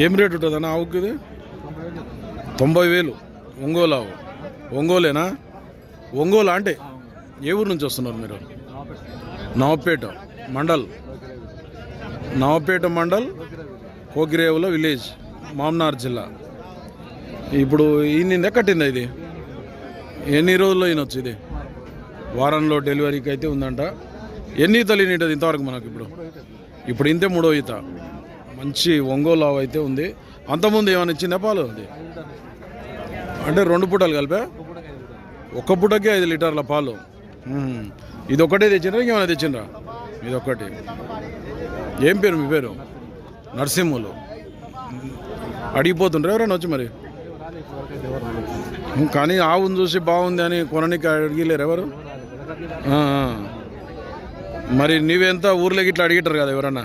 ఏం రేటు ఉంటుందన్న ఆవుకి ఇది? తొంభై వేలు. ఒంగోలు ఆవు. ఒంగోలేనా? ఒంగోలు అంటే ఏ ఊరు నుంచి వస్తున్నారు మీరు? నవపేట మండల్. నవపేట మండల్ కోకిరేవుల విలేజ్ మామ్నార్ జిల్లా. ఇప్పుడు ఈయన కట్టిందా ఇది? ఎన్ని రోజుల్లో ఈయనొచ్చు ఇది? వారంలో డెలివరీకి అయితే ఉందంట. ఎన్ని ఈతలు ఈనింటది ఇంతవరకు మనకు ఇప్పుడు? ఇప్పుడు ఇంతే మూడో ఈత. మంచి ఒంగోలు ఆవు అయితే ఉంది. అంతకుముందు ఏమైనా ఇచ్చిందా పాలు? అది అంటే రెండు పూటలు కలిపా? ఒక్క పూటకి ఐదు లీటర్ల పాలు. ఇది ఒకటే తెచ్చిండ్రా ఇంకేమైనా తెచ్చిండ్రా? ఇది ఒక్కటి ఏం పేరు మీ పేరు? నరసింహులు. అడిగిపోతుండ్రా ఎవరైనా వచ్చి మరి? కానీ ఆవును చూసి బాగుంది అని కొననికి అడిగిలేరు ఎవరు? మరి నీవెంత ఊర్లోకి ఇట్లా అడిగిటారు కదా ఎవరన్నా?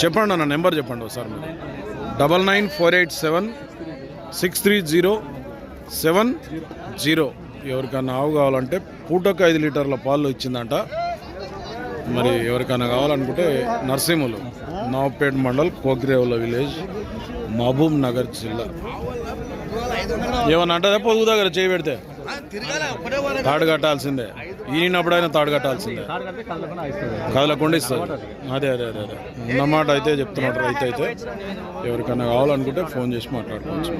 చెప్పండి అన్న నెంబర్ చెప్పండి ఒకసారి మీరు. Double nine four eight seven six three zero seven zero. ఎవరికన్నా ఆవు కావాలంటే పూటకు ఐదు లీటర్ల పాలు ఇచ్చిందంట. మరి ఎవరికైనా కావాలనుకుంటే నర్సింహులు నవపేట్ మండల్ కోగ్రేవుల విలేజ్ మహబూబ్ నగర్ జిల్లా. ఏమన్నా అంటే పొదుగు దగ్గర చేయి పెడితే. తాడు కట్టాల్సిందే. ఈయనప్పుడైనా తాడు కట్టాల్సిందే. కదలకుండా ఇస్తుంది అదే అదే అదే అదే. ఉన్నమాట అయితే చెప్తున్నాడు రైతు అయితే. ఎవరికైనా కావాలనుకుంటే ఫోన్ చేసి మాట్లాడుకోవచ్చు.